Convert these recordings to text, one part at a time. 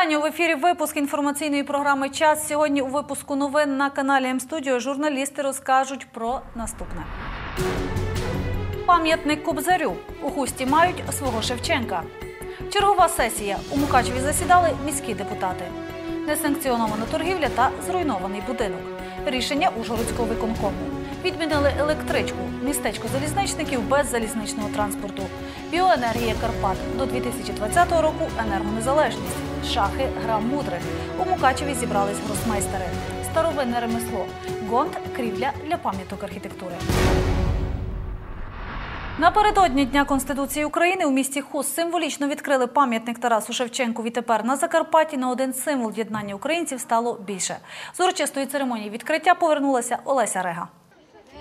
вітання в ефірі. Випуск інформаційної програми Час. Сьогодні у випуску новин на каналі М-студіо журналісти розкажуть про наступне. Пам'ятник Кобзарю. У хусті мають свого Шевченка. Чергова сесія. У Мукачеві засідали міські депутати. Несанкціонована торгівля та зруйнований будинок. Рішення Ужгородського виконкому. Відмінили електричку. Містечко залізничників без залізничного транспорту. Біоенергія Карпат. До 2020 року енергонезалежність. Шахи гра мудрих. У Мукачеві зібрались гросмейстери. Старовинне ремесло. Гонт крівля для пам'яток архітектури. Напередодні Дня Конституції України у місті Хуст символічно відкрили пам'ятник Тарасу Шевченку. Відтепер на Закарпатті на один символ єднання українців стало більше. З урочистої церемонії відкриття повернулася Олеся Рега.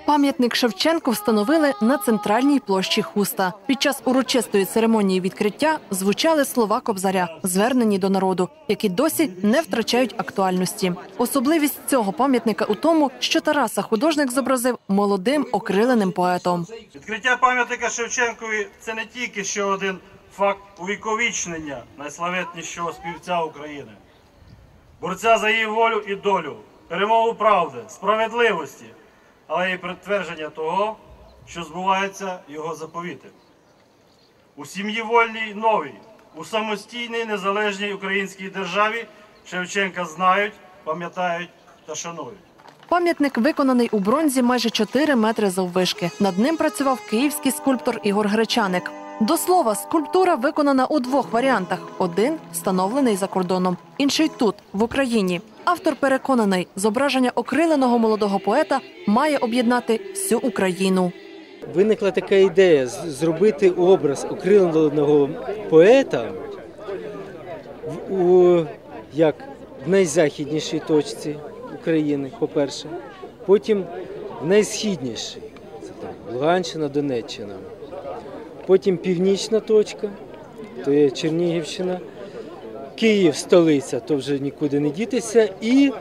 Пам'ятник Шевченку встановили на центральній площі Хуста. Під час урочистої церемонії відкриття звучали слова Кобзаря, звернені до народу, які досі не втрачають актуальності. Особливість цього пам'ятника у тому, що Тараса художник зобразив молодим окриленим поетом. Відкриття пам'ятника Шевченкові це не тільки ще один факт увіковічнення найславетнішого співця України, борця за її волю і долю, перемогу правди, справедливості, але й притвердження того, що збуваються його заповіти. У сім'ї вольній новій, у самостійній незалежній українській державі Шевченка знають, пам'ятають та шанують. Пам'ятник виконаний у бронзі майже 4 метри заввишки. Над ним працював київський скульптор Ігор Гречаник. До слова, скульптура виконана у двох варіантах: один встановлений за кордоном, інший тут, в Україні. Автор переконаний, зображення окриленого молодого поета має об'єднати всю Україну. Виникла така ідея зробити образ окриленого поета у як в найзахіднішій точці України, по-перше, потім в найсхіднішій. Це так, Луганщина, Донеччина. Потім північна точка, то є Чернігівщина, Київ, столиця, то вже нікуди не дітися, і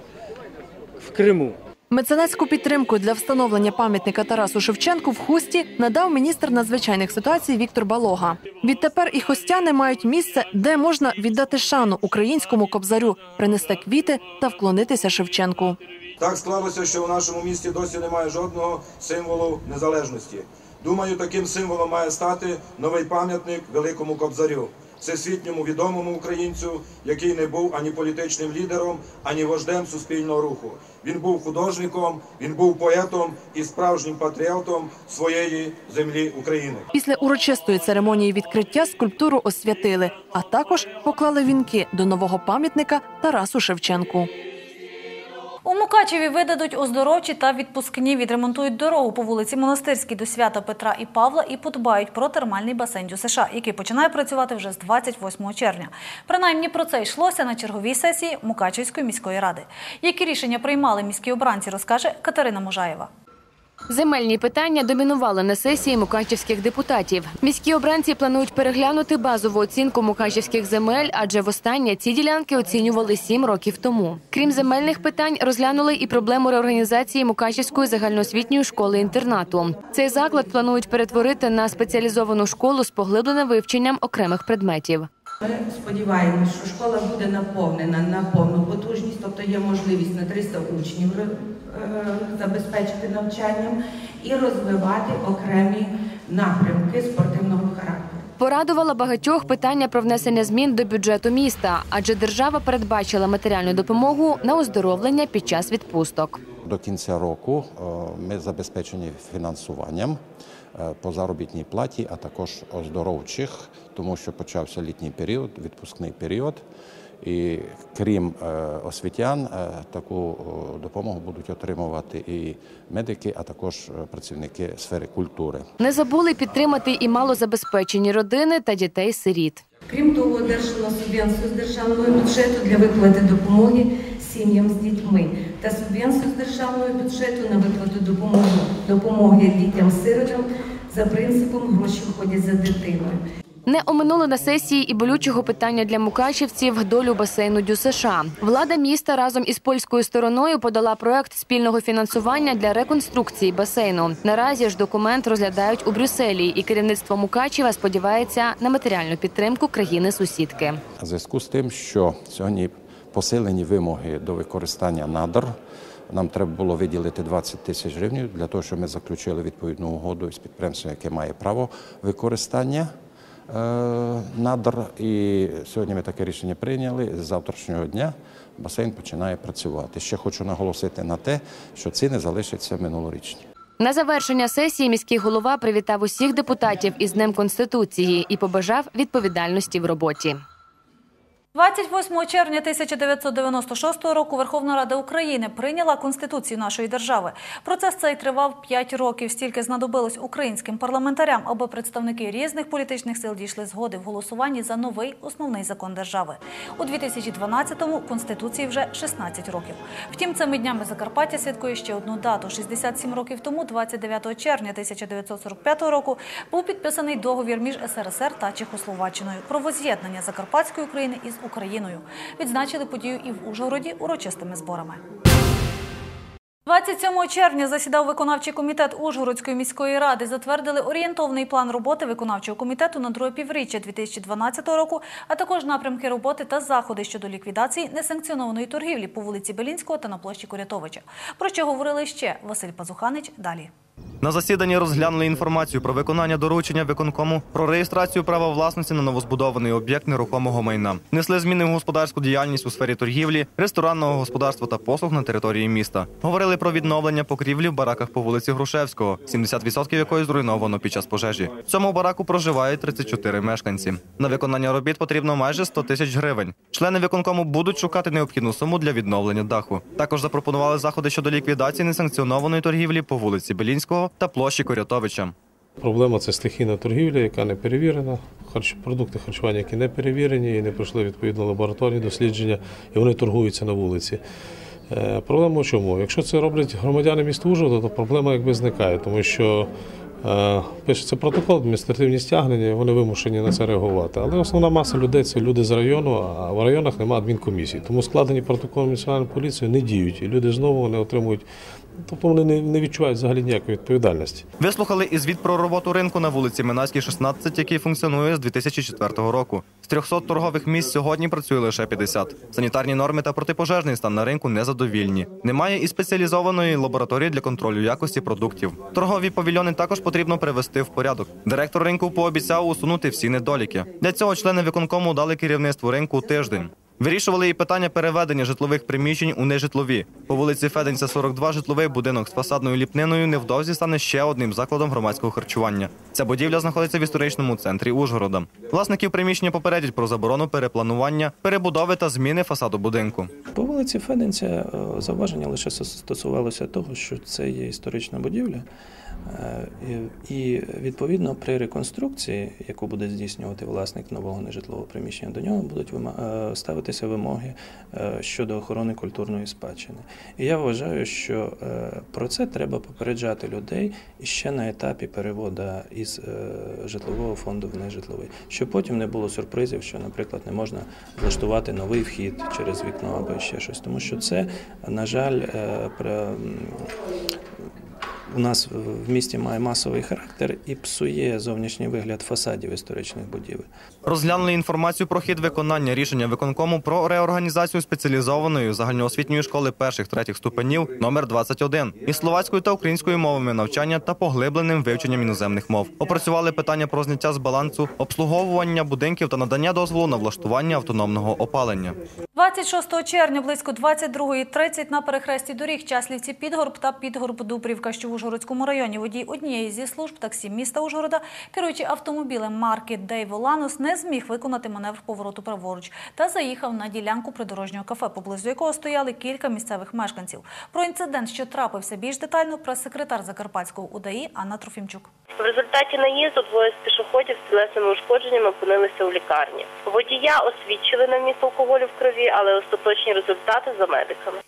в Криму. Меценатську підтримку для встановлення пам'ятника Тарасу Шевченку в хусті надав міністр надзвичайних ситуацій Віктор Балога. Відтепер і хостяни мають місце, де можна віддати шану українському кобзарю, принести квіти та вклонитися Шевченку. Так склалося, що в нашому місті досі немає жодного символу незалежності. Думаю, таким символом має стати новий пам'ятник великому кобзарю, всесвітньому відомому українцю, який не був ані політичним лідером, ані вождем суспільного руху. Він був художником, він був поетом і справжнім патріотом своєї землі України. Після урочистої церемонії відкриття скульптуру освятили, а також поклали вінки до нового пам'ятника Тарасу Шевченку. У Мукачеві видадуть оздоровчі та відпускні, відремонтують дорогу по вулиці Монастирській до свята Петра і Павла і подбають про термальний басейн ДЮСШ, який починає працювати вже з 28 червня. Принаймні про це йшлося на черговій сесії Мукачевської міської ради. Які рішення приймали міські обранці, розкаже Катерина Мужаєва. Земельні питання домінували на сесії мукачівських депутатів. Міські обранці планують переглянути базову оцінку мукачівських земель, адже востаннє ці ділянки оцінювали сім років тому. Крім земельних питань, розглянули і проблему реорганізації Мукачівської загальноосвітньої школи-інтернату. Цей заклад планують перетворити на спеціалізовану школу з поглибленим вивченням окремих предметів. Ми сподіваємося, що школа буде наповнена на повну потужність, тобто є можливість на 300 учнів е, забезпечити навчанням і розвивати окремі напрямки спортивного характеру. Порадувала багатьох питання про внесення змін до бюджету міста, адже держава передбачила матеріальну допомогу на оздоровлення під час відпусток. До кінця року е, ми забезпечені фінансуванням е, по заробітній платі, а також оздоровчих, тому що почався літній період, відпускний період. І крім е, освітян, таку допомогу будуть отримувати і медики, а також працівники сфери культури. Не забули підтримати і малозабезпечені родини та дітей-сиріт. Крім того, одержано субвенцію з державного бюджету для виплати допомоги сім'ям з дітьми та субвенцію з державного бюджету на виплату допомоги, допомоги дітям-сиротам за принципом гроші входять за дитиною. Не оминули на сесії і болючого питання для мукачівців долю басейну Дю США. Влада міста разом із польською стороною подала проект спільного фінансування для реконструкції басейну. Наразі ж документ розглядають у Брюсселі, і керівництво Мукачева сподівається на матеріальну підтримку країни-сусідки. В зв'язку з тим, що сьогодні посилені вимоги до використання надр, нам треба було виділити 20 тисяч гривень для того, щоб ми заключили відповідну угоду з підприємством, яке має право використання е, надр. І сьогодні ми таке рішення прийняли. З завтрашнього дня басейн починає працювати. Ще хочу наголосити на те, що ціни залишаться минулорічні. На завершення сесії міський голова привітав усіх депутатів із Днем Конституції і побажав відповідальності в роботі. 28 червня 1996 року Верховна Рада України прийняла Конституцію нашої держави. Процес цей тривав 5 років. Стільки знадобилось українським парламентарям, аби представники різних політичних сил дійшли згоди в голосуванні за новий основний закон держави. У 2012-му Конституції вже 16 років. Втім, цими днями Закарпаття святкує ще одну дату. 67 років тому, 29 червня 1945 року, був підписаний договір між СРСР та Чехословаччиною про воз'єднання Закарпатської України із Україною. Відзначили подію і в Ужгороді урочистими зборами. 27 червня засідав виконавчий комітет Ужгородської міської ради. Затвердили орієнтовний план роботи виконавчого комітету на друге півріччя 2012 року, а також напрямки роботи та заходи щодо ліквідації несанкціонованої торгівлі по вулиці Белінського та на площі Курятовича. Про що говорили ще Василь Пазуханич далі. На засіданні розглянули інформацію про виконання доручення виконкому про реєстрацію права власності на новозбудований об'єкт нерухомого майна. Несли зміни в господарську діяльність у сфері торгівлі, ресторанного господарства та послуг на території міста. Говорили про відновлення покрівлі в бараках по вулиці Грушевського, 70% якої зруйновано під час пожежі. В цьому бараку проживають 34 мешканці. На виконання робіт потрібно майже 100 тисяч гривень. Члени виконкому будуть шукати необхідну суму для відновлення даху. Також запропонували заходи щодо ліквідації несанкціонованої торгівлі по вулиці Белінського та площі Корятовича. Проблема це стихійна торгівля, яка не перевірена. Продукти харчування, які не перевірені і не пройшли відповідно лабораторні дослідження, і вони торгуються на вулиці. Е, Проблема в чому? Якщо це роблять громадяни міста Ужгорода, то проблема якби зникає, тому що е, пишеться протокол, адміністративні стягнення, вони вимушені на це реагувати. Але основна маса людей це люди з району, а в районах немає адмінкомісій. Тому складені протоколи національної поліції не діють, і люди знову вони отримують, тобто вони не, не відчувають взагалі ніякої відповідальності. Вислухали і звіт про роботу ринку на вулиці Минайській, 16, який функціонує з 2004 року. З 300 торгових місць сьогодні працює лише 50. Санітарні норми та протипожежний стан на ринку незадовільні. Немає і спеціалізованої лабораторії для контролю якості продуктів. Торгові павільйони також потрібно привести в порядок. Директор ринку пообіцяв усунути всі недоліки. Для цього члени виконкому дали керівництву ринку тиждень. Вирішували і питання переведення житлових приміщень у нежитлові. По вулиці Феденця, 42, житловий будинок з фасадною ліпниною невдовзі стане ще одним закладом громадського харчування. Ця будівля знаходиться в історичному центрі Ужгорода. Власників приміщення попередять про заборону перепланування, перебудови та зміни фасаду будинку. По вулиці Феденця е, зауваження лише стосувалося того, що це є історична будівля. Е, і- відповідно при реконструкції, яку буде здійснювати власник нового нежитлового приміщення, до нього будуть е, ставитися вимоги е, щодо охорони культурної спадщини. І я вважаю, що про це треба попереджати людей ще на етапі переводу із житлового фонду в нежитловий, щоб потім не було сюрпризів, що, наприклад, не можна влаштувати новий вхід через вікно або ще щось, тому що це, на жаль, у нас в місті має масовий характер і псує зовнішній вигляд фасадів історичних будівель. Розглянули інформацію про хід виконання рішення виконкому про реорганізацію спеціалізованої загальноосвітньої школи перших третіх ступенів номер 21 із словацькою та українською мовами навчання та поглибленим вивченням іноземних мов. Опрацювали питання про зняття з балансу, обслуговування будинків та надання дозволу на влаштування автономного опалення. 26 червня близько 22.30 на перехресті доріг Часлівці Підгорб та Підгорб Дубрівка, що в Ужгородському районі водій однієї зі служб таксі міста Ужгорода, керуючи автомобілем марки Дейво Ланус, не зміг виконати маневр повороту праворуч та заїхав на ділянку придорожнього кафе, поблизу якого стояли кілька місцевих мешканців. Про інцидент, що трапився більш детально, прес-секретар Закарпатського УДАІ Анна Трофімчук. В результаті наїзду двоє з пішоходів з тілесними ушкодженнями опинилися у лікарні. Водія освідчили на вміст алкоголю в крові, але остаточні результати за медиками.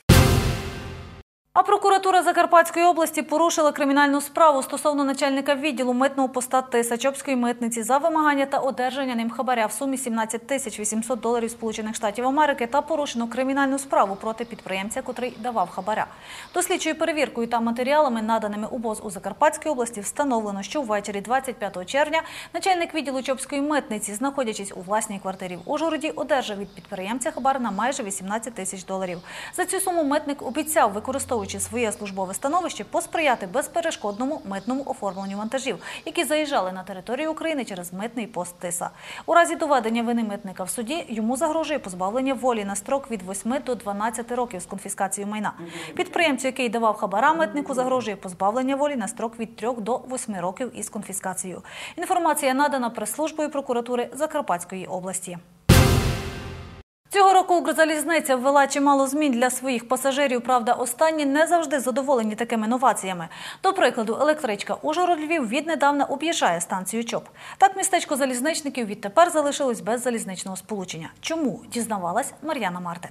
А прокуратура Закарпатської області порушила кримінальну справу стосовно начальника відділу митного поста Тисачопської митниці за вимагання та одержання ним хабаря в сумі 17 тисяч 800 доларів Сполучених Штатів Америки та порушено кримінальну справу проти підприємця, котрий давав хабаря. Дослідчою перевіркою та матеріалами, наданими у БОЗ у Закарпатській області, встановлено, що ввечері 25 червня начальник відділу Чопської митниці, знаходячись у власній квартирі в Ужгороді, одержав від підприємця хабар на майже 18 тисяч доларів. За цю суму митник обіцяв, використовуючи своє службове становище, посприяти безперешкодному митному оформленню вантажів, які заїжджали на територію України через митний пост Тиса. У разі доведення вини митника в суді йому загрожує позбавлення волі на строк від 8 до 12 років з конфіскацією майна. Підприємцю, який давав хабара митнику, загрожує позбавлення волі на строк від 3 до 8 років із конфіскацією. Інформація надана прес-службою прокуратури Закарпатської області. Цього року Укрзалізниця ввела чимало змін для своїх пасажирів. Правда, останні не завжди задоволені такими новаціями. До прикладу, електричка Ужгород-Львів віднедавна об'їжджає станцію ЧОП. Так містечко залізничників відтепер залишилось без залізничного сполучення. Чому дізнавалась Мар'яна Мартин?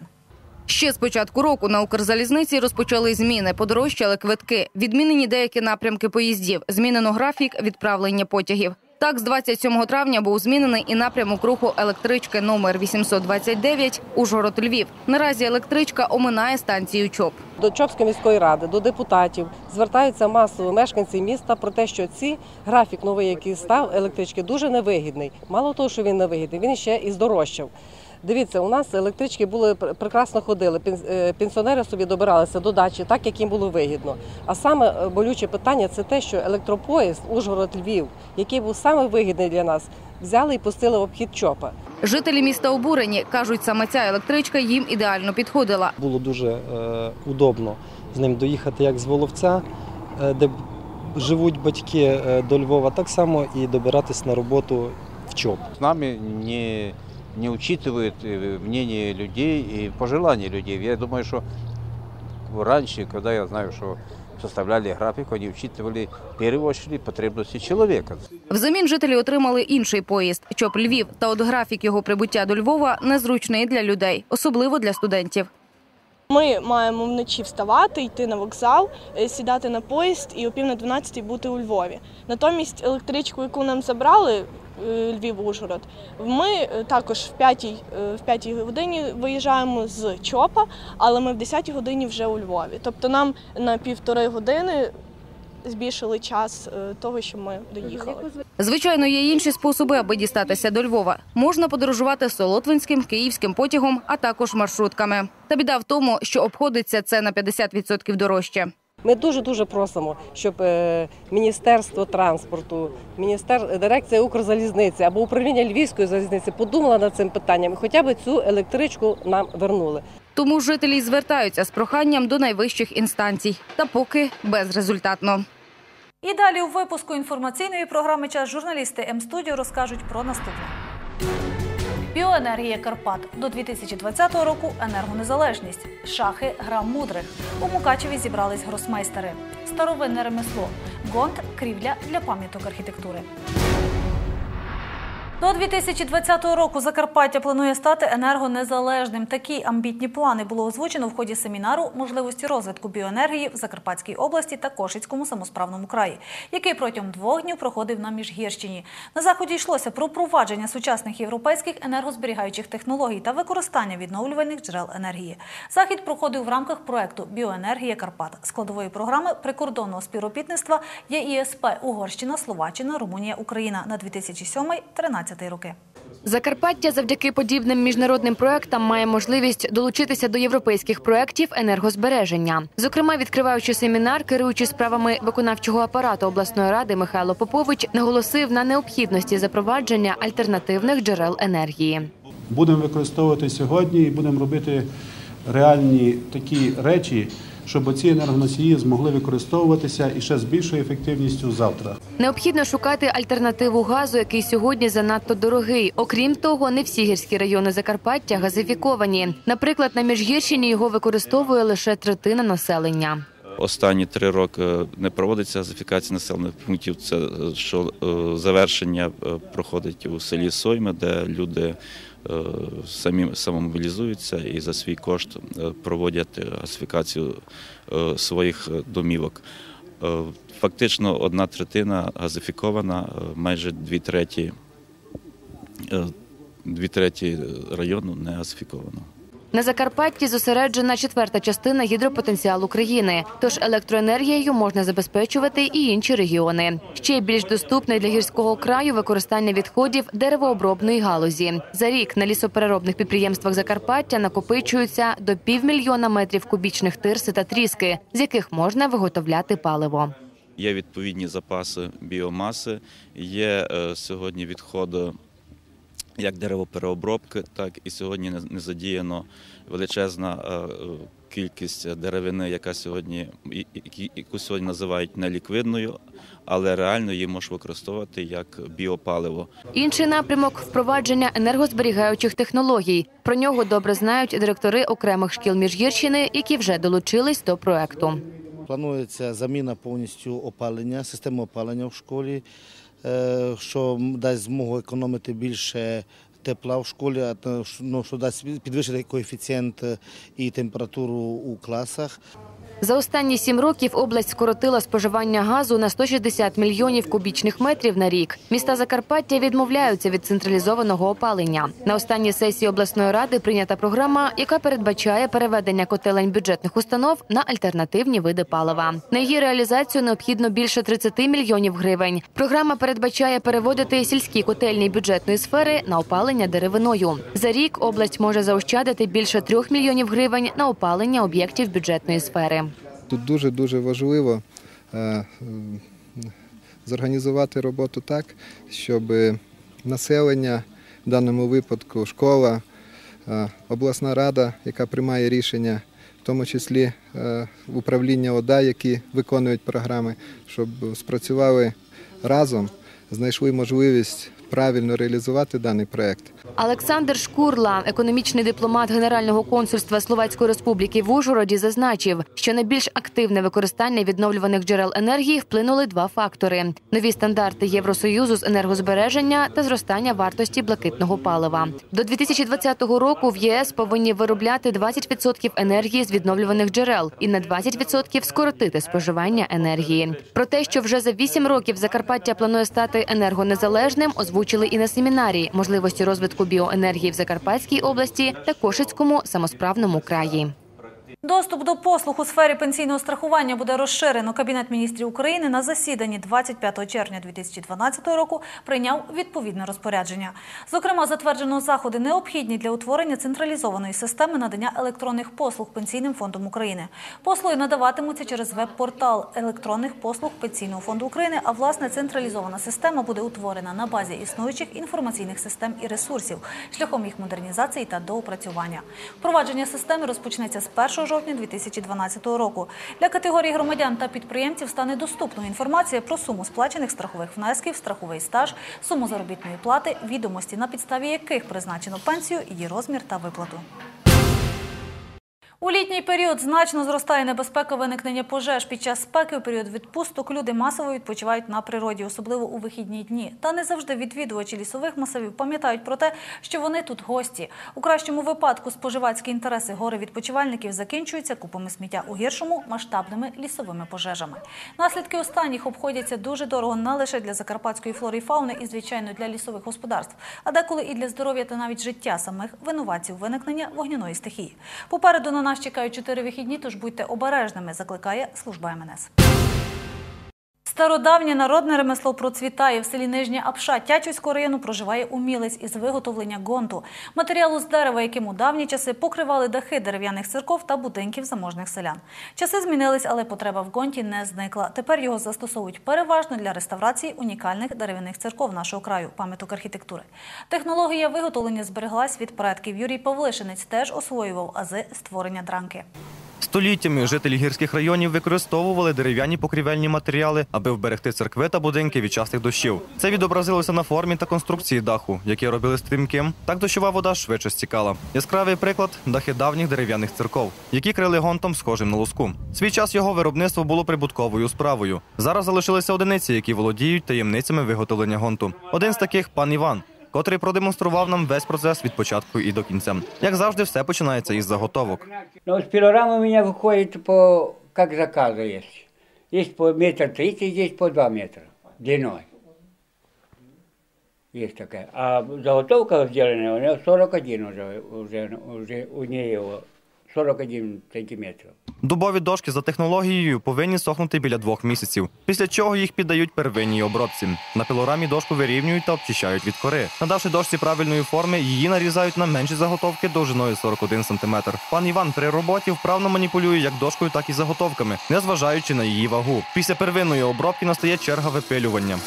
Ще з початку року на Укрзалізниці розпочали зміни, подорожчали квитки, відмінені деякі напрямки поїздів, змінено графік відправлення потягів. Так, з 27 травня був змінений і напрямок руху електрички номер 829 Ужгород-Львів. Наразі електричка оминає станцію ЧОП. До Чопської міської ради, до депутатів звертаються масово мешканці міста про те, що ці графік новий, який став електрички, дуже невигідний. Мало того, що він невигідний, він ще і здорожчав. Дивіться, у нас електрички були прекрасно ходили. е, Пенсіонери собі добиралися до дачі, так як їм було вигідно. А саме е, болюче питання це те, що електропоїзд Ужгород-Львів, який був саме вигідний для нас, взяли і пустили в обхід ЧОПа. Жителі міста обурені кажуть, саме ця електричка їм ідеально підходила. Було дуже е, удобно з ним доїхати як з Воловця, е, де живуть батьки е, до Львова, так само і добиратись на роботу в ЧОП. С нами не, не учитывают э, мнение людей и пожелания людей. Я думаю, что раньше, когда я знаю, что составляли график, они учитывали в первую очередь потребности человека. Взамін жителі отримали інший поїзд ЧОП Львів. Та от графік його прибуття до Львова незручний для людей, особливо для студентів. Ми маємо вночі вставати, йти на вокзал, е, сідати на поїзд і о пів на 12 бути у Львові. Натомість електричку, яку нам забрали е, Львів-Ужгород, ми е, також в 5, в 5 годині виїжджаємо з ЧОПа, але ми в 10 годині вже у Львові. Тобто нам на півтори години збільшили час е, того, що ми доїхали. Звичайно, є інші способи, аби дістатися до Львова. Можна подорожувати солотвинським, київським потягом, а також маршрутками. Та біда в тому, що обходиться це на 50% дорожче. Ми дуже дуже просимо, щоб е, Міністерство транспорту, міністер, дирекція Укрзалізниці або управління Львівської залізниці подумала над цим питанням і хоча б цю електричку нам вернули. Тому жителі звертаються з проханням до найвищих інстанцій. Та поки безрезультатно. І далі у випуску інформаційної програми Час журналісти М-студіо розкажуть про наступне. Біоенергія Карпат до 2020 року енергонезалежність. Шахи гра мудрих. У Мукачеві зібрались гросмейстери. Старовинне ремесло. Гонт крівля для пам'яток архітектури. До 2020 року Закарпаття планує стати енергонезалежним. Такі амбітні плани було озвучено в ході семінару можливості розвитку біоенергії в Закарпатській області та Кошицькому самосправному краї, який протягом двох днів проходив на Міжгірщині. На заході йшлося про впровадження сучасних європейських енергозберігаючих технологій та використання відновлювальних джерел енергії. Захід проходив в рамках проекту Біоенергія Карпат складової програми прикордонного співробітництва ЄІСП Угорщина, Словаччина, Румунія, Україна на 2007-2013 роки. Закарпаття завдяки подібним міжнародним проектам має можливість долучитися до європейських проєктів енергозбереження. Зокрема, відкриваючи семінар, керуючи справами виконавчого апарату обласної ради Михайло Попович наголосив на необхідності запровадження альтернативних джерел енергії. Будемо використовувати сьогодні і будемо робити реальні такі речі, щоб ці енергоносії змогли використовуватися і ще з більшою ефективністю завтра. Необхідно шукати альтернативу газу, який сьогодні занадто дорогий. Окрім того, не всі гірські райони Закарпаття газифіковані. Наприклад, на Міжгірщині його використовує лише третина населення. Останні три роки не проводиться газифікація населених пунктів. Це що е, завершення е, проходить у селі Сойме, де люди е, самі самомобілізуються і за свій кошт е, проводять газифікацію е, своїх е, домівок. Е, Фактично одна третина газифікована, е, майже дві треті, е, дві треті району не газифіковано. На Закарпатті зосереджена четверта частина гідропотенціалу країни, тож електроенергією можна забезпечувати і інші регіони. Ще більш доступне для гірського краю використання відходів деревообробної галузі. За рік на лісопереробних підприємствах Закарпаття накопичуються до півмільйона метрів кубічних тирси та тріски, з яких можна виготовляти паливо. Є відповідні запаси біомаси, є е, сьогодні відходи як деревопереобробки, так і сьогодні не- задіяно величезна е, е, кількість деревини, яка сьогодні яку сьогодні називають неліквидною, але реально її можна використовувати як біопаливо. Інший напрямок впровадження енергозберігаючих технологій. Про нього добре знають директори окремих шкіл Міжгірщини, які вже долучились до проекту. Планується заміна повністю опалення, системи опалення в школі, що дасть змогу економити більше тепла в школі, ну, що дасть підвищити коефіцієнт е, і температуру у класах. За останні сім років область скоротила споживання газу на 160 мільйонів кубічних метрів на рік. Міста Закарпаття відмовляються від централізованого опалення. На останній сесії обласної ради прийнята програма, яка передбачає переведення котелень бюджетних установ на альтернативні види палива. На її реалізацію необхідно більше 30 мільйонів гривень. Програма передбачає переводити сільські котельні бюджетної сфери на опалення деревиною. За рік область може заощадити більше 3 мільйонів гривень на опалення об'єктів бюджетної сфери. Тут дуже дуже важливо е, зорганізувати роботу так, щоб населення, в даному випадку школа, е, обласна рада, яка приймає рішення, в тому числі е, управління ОДА, які виконують програми, щоб спрацювали разом, знайшли можливість правильно реалізувати даний проект. Олександр Шкурла, економічний дипломат Генерального консульства Словацької Республіки в Ужгороді, зазначив, що на більш активне використання відновлюваних джерел енергії вплинули два фактори: нові стандарти Євросоюзу з енергозбереження та зростання вартості блакитного палива. До 2020 року в ЄС повинні виробляти 20% енергії з відновлюваних джерел і на 20% скоротити споживання енергії. Про те, що вже за 8 років Закарпаття планує стати енергонезалежним, озвучили і на семінарі можливості розвитку біоенергії в Закарпатській області та Кошицькому самосправному краї. Доступ до послуг у сфері пенсійного страхування буде розширено. Кабінет міністрів України на засіданні 25 червня 2012 року прийняв відповідне розпорядження. Зокрема, затверджено заходи необхідні для утворення централізованої системи надання електронних послуг Пенсійним фондом України. Послуги надаватимуться через веб-портал електронних послуг Пенсійного фонду України. А власне централізована система буде утворена на базі існуючих інформаційних систем і ресурсів шляхом їх модернізації та доопрацювання. Впровадження системи розпочнеться з 1 жовтня 2012 року. Для категорії громадян та підприємців стане доступною інформація про суму сплачених страхових внесків, страховий стаж, суму заробітної плати, відомості, на підставі яких призначено пенсію, її розмір та виплату. У літній період значно зростає небезпека виникнення пожеж. Під час спеки у період відпусток люди масово відпочивають на природі, особливо у вихідні дні. Та не завжди відвідувачі лісових масивів пам'ятають про те, що вони тут гості. У кращому випадку споживацькі інтереси гори відпочивальників закінчуються купами сміття у гіршому масштабними лісовими пожежами. Наслідки останніх обходяться дуже дорого не лише для закарпатської флори і фауни і звичайно для лісових господарств, а деколи і для здоров'я та навіть життя самих винуватців виникнення вогняної стихії. Попереду на нас чекають чотири вихідні, тож будьте обережними, закликає служба МНС. Стародавнє народне ремесло процвітає в селі Нижня Апша Тячівського району проживає умілець із виготовлення гонту, матеріалу з дерева, яким у давні часи покривали дахи дерев'яних церков та будинків заможних селян. Часи змінились, але потреба в гонті не зникла. Тепер його застосовують переважно для реставрації унікальних дерев'яних церков нашого краю, пам'яток архітектури. Технологія виготовлення збереглась від предків. Юрій Павлишинець теж освоював ази створення дранки. Століттями жителі гірських районів використовували дерев'яні покрівельні матеріали, аби вберегти церкви та будинки від частих дощів. Це відобразилося на формі та конструкції даху, які робили стрімким. Так дощова вода швидше стікала. Яскравий приклад дахи давніх дерев'яних церков, які крили гонтом схожим на луску. Свій час його виробництво було прибутковою справою. Зараз залишилися одиниці, які володіють таємницями виготовлення гонту. Один з таких пан Іван. Котрий продемонстрував нам весь процес від початку і до кінця. Як завжди, все починається із заготовок. Ну, з пілорами у выходит по, як заказы є. По метр тридцять, є по два метри длиною. Есть такая. А заготовка сделана, у нее 41 уже, уже, уже у нее 41 сантиметров. Дубові дошки за технологією повинні сохнути біля двох місяців, після чого їх піддають первинній обробці. На пілорамі дошку вирівнюють та обчищають від кори. Надавши дошці правильної форми, її нарізають на менші заготовки довжиною 41 см. Пан Іван при роботі вправно маніпулює як дошкою, так і заготовками, незважаючи на її вагу. Після первинної обробки настає черга випилювання.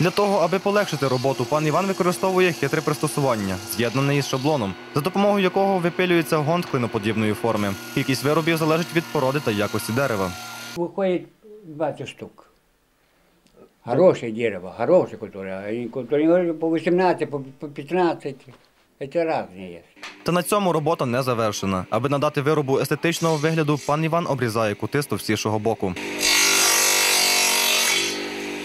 Для того, аби полегшити роботу, пан Іван використовує хитре пристосування, з'єднане із шаблоном, за допомогою якого випилюється гонт клиноподібної форми. Кількість виробів залежить від породи та якості дерева. Выходит 20 штук. Хорошее дерево, хорошее, которое, они, которые говорят, по 18, по, по 15. Это разные есть. Та на цьому робота не завершена. Аби надати виробу естетичного вигляду, пан Іван обрізає кути з товстішого боку.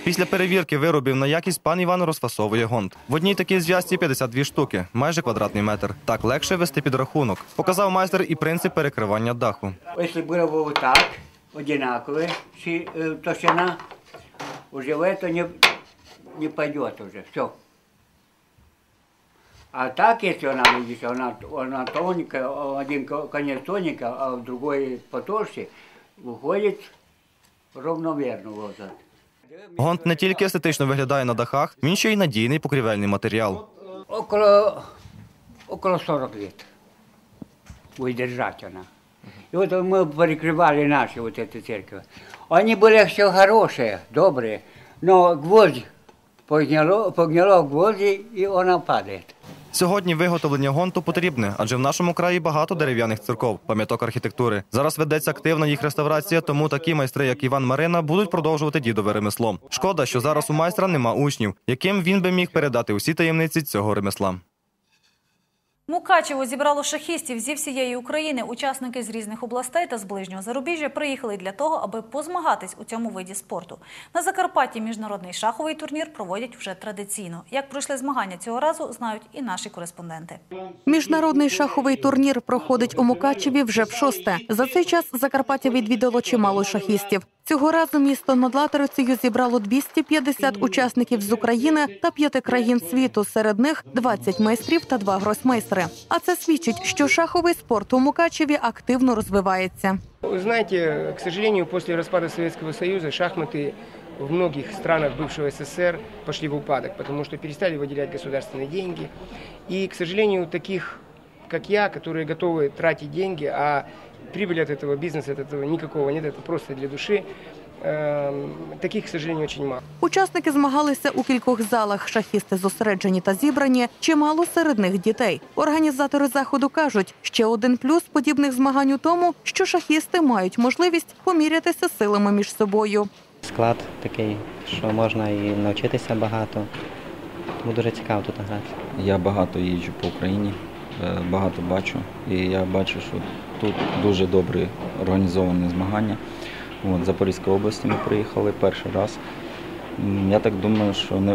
Після перевірки виробів на якість пан Іван розфасовує гонт. В одній такій зв'язці 52 штуки, майже квадратний метр. Так легше вести підрахунок. Показав майстер і принцип перекривання даху. Если было бы вот так, одинаковые, ши- э, толщина, уже в это не, не пойдет уже, все. А так, если она, видите, она, она тоненькая, один ко- конец тоненький, а другой потолще, выходит равномерно вот так. Гонт не тільки естетично виглядає на дахах, він ще й надійний покрівельний матеріал. Около, около 40 лет будет держать она. И вот мы перекрывали наши вот эти церкви. Они были все хорошие, добрые, но гвоздь погнало, погнало гвозди, и она падает. Сьогодні виготовлення гонту потрібне, адже в нашому краї багато дерев'яних церков, пам'яток архітектури. Зараз ведеться активна їх реставрація, тому такі майстри, як Іван Марина, будуть продовжувати дідове ремесло. Шкода, що зараз у майстра нема учнів, яким він би міг передати усі таємниці цього ремесла. Мукачево зібрало шахістів зі всієї України. Учасники з різних областей та з ближнього зарубіжжя приїхали для того, аби позмагатись у цьому виді спорту. На Закарпатті міжнародний шаховий турнір проводять вже традиційно. Як пройшли змагання цього разу, знають і наші кореспонденти. Міжнародний шаховий турнір проходить у Мукачеві вже в шосте. За цей час Закарпаття відвідало чимало шахістів. Цього разу місто над Латерицею зібрало 250 учасників з України та п'яти країн світу. Серед них 20 майстрів та два гросмейстери. А це свідчить, що шаховий спорт у Мукачеві активно розвивається. Вы знаете, к сожалению, после распада Советского Союза шахматы в многих странах бывшего СССР пошли в упадок, потому что перестали выделять государственные деньги. И, к сожалению, таких, как я, которые готовы тратить деньги, а прибыли от этого бизнеса, от этого никакого нет, это просто для души, эм, таких, к сожалению, очень мало. Учасники змагалися у кількох залах. Шахісти зосереджені та зібрані. Чимало серед них дітей. Організатори заходу кажуть, ще один плюс подібних змагань у тому, що шахісти мають можливість помірятися силами між собою. Склад такий, що можна і навчитися багато. Тому дуже цікаво тут грати. Я багато їжджу по Україні, е, багато бачу. І я бачу, що тут дуже добре організовані змагання. От, Запорізької області ми приїхали перший раз. Я так думаю, що не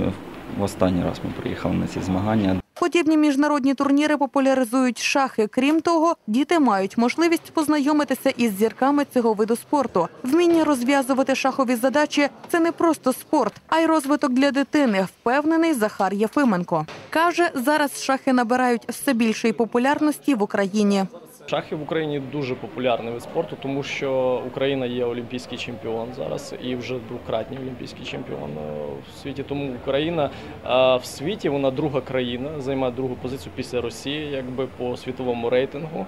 в останній раз ми приїхали на ці змагання. Подібні міжнародні турніри популяризують шахи. Крім того, діти мають можливість познайомитися із зірками цього виду спорту. Вміння розв'язувати шахові задачі це не просто спорт, а й розвиток для дитини. Впевнений Захар Єфименко каже, зараз шахи набирають все більшої популярності в Україні. Шахи в Україні дуже популярний вид спорту, тому що Україна є олімпійський чемпіон зараз і вже двократній олімпійський чемпіон е, в світі. Тому Україна е, в світі вона друга країна, займає другу позицію після Росії, якби по світовому рейтингу.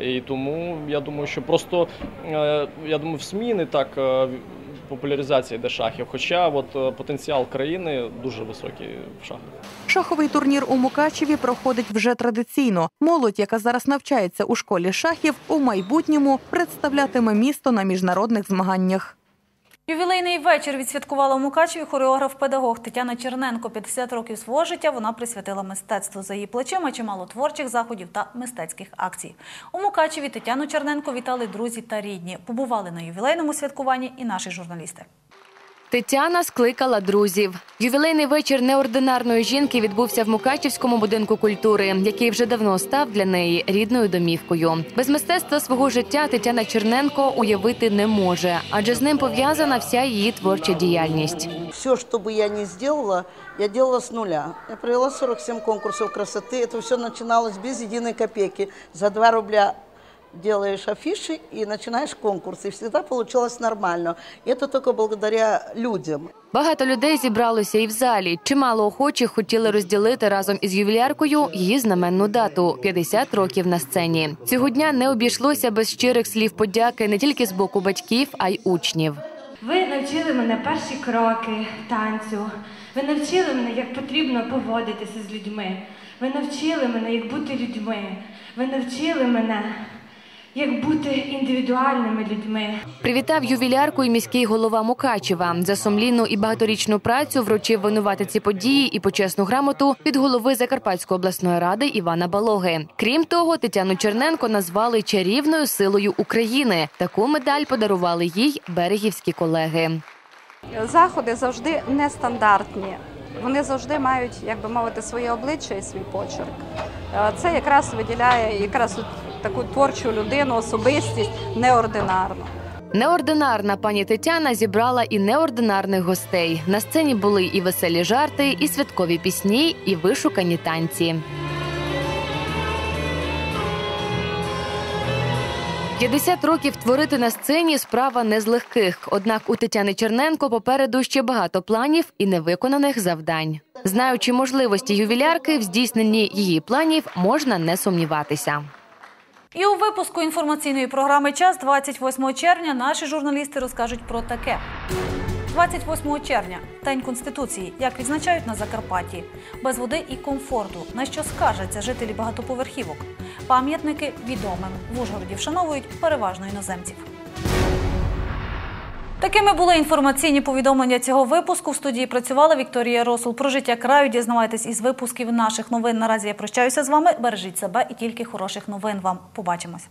І тому я думаю, що просто е, я думаю, в СМІ не так популяризація йде шахів. Хоча от е, потенціал країни дуже високий в шахах. Шаховий турнір у Мукачеві проходить вже традиційно. Молодь, яка зараз навчається у школі шахів, у майбутньому представлятиме місто на міжнародних змаганнях. Ювілейний вечір відсвяткувала у Мукачеві хореограф-педагог Тетяна Черненко. 50 років свого життя вона присвятила мистецтву. За її плечима чимало творчих заходів та мистецьких акцій. У Мукачеві Тетяну Черненко вітали друзі та рідні. Побували на ювілейному святкуванні і наші журналісти. Тетяна скликала друзів. Ювілейний вечір неординарної жінки відбувся в Мукачівському будинку культури, який вже давно став для неї рідною домівкою. Без мистецтва свого життя Тетяна Черненко уявити не може, адже з ним пов'язана вся її творча діяльність. Все, что бы я ни сделала, я делала с нуля. Я провела 47 конкурсов красоты. Это все начиналось без единой копейки. За 2 рубля делаешь афиши и начинаешь конкурс. И всегда получалось нормально. И это только благодаря людям. Багато людей зібралося і в залі. Чимало охочих хотіли розділити разом із ювіляркою її знаменну дату 50 років на сцені. Цього дня не обійшлося без щирих слів подяки не тільки з боку батьків, а й учнів. Ви навчили мене перші кроки танцю. Ви навчили мене, як потрібно поводитися з людьми. Ви навчили мене, як бути людьми. Ви навчили мене, як бути індивідуальними людьми. Привітав ювілярку і міський голова Мукачева. За сумлінну і багаторічну працю вручив винуватиці події і почесну грамоту від голови Закарпатської обласної ради Івана Балоги. Крім того, Тетяну Черненко назвали чарівною силою України. Таку медаль подарували їй берегівські колеги. Заходи завжди нестандартні. Вони завжди мають, як би мовити, своє обличчя і свій почерк. Е, Це якраз виділяє якраз таку творчу людину, особистість неординарну. Неординарна пані Тетяна зібрала і неординарних гостей. На сцені були і веселі жарти, і святкові пісні, і вишукані танці. 50 років творити на сцені справа не з легких. Однак у Тетяни Черненко попереду ще багато планів і невиконаних завдань. Знаючи можливості ювілярки, в здійсненні її планів можна не сумніватися. І у випуску інформаційної програми Час 28 червня наші журналісти розкажуть про таке. 28 червня День Конституції, як відзначають на Закарпатті, без води і комфорту, на що скаржаться жителі багатоповерхівок. Пам'ятники відомим в Ужгороді вшановують переважно іноземців. Такими були інформаційні повідомлення цього випуску. В студії працювала Вікторія Росул. Про життя краю дізнавайтесь із випусків наших новин. Наразі я прощаюся з вами. Бережіть себе і тільки хороших новин вам. Побачимось.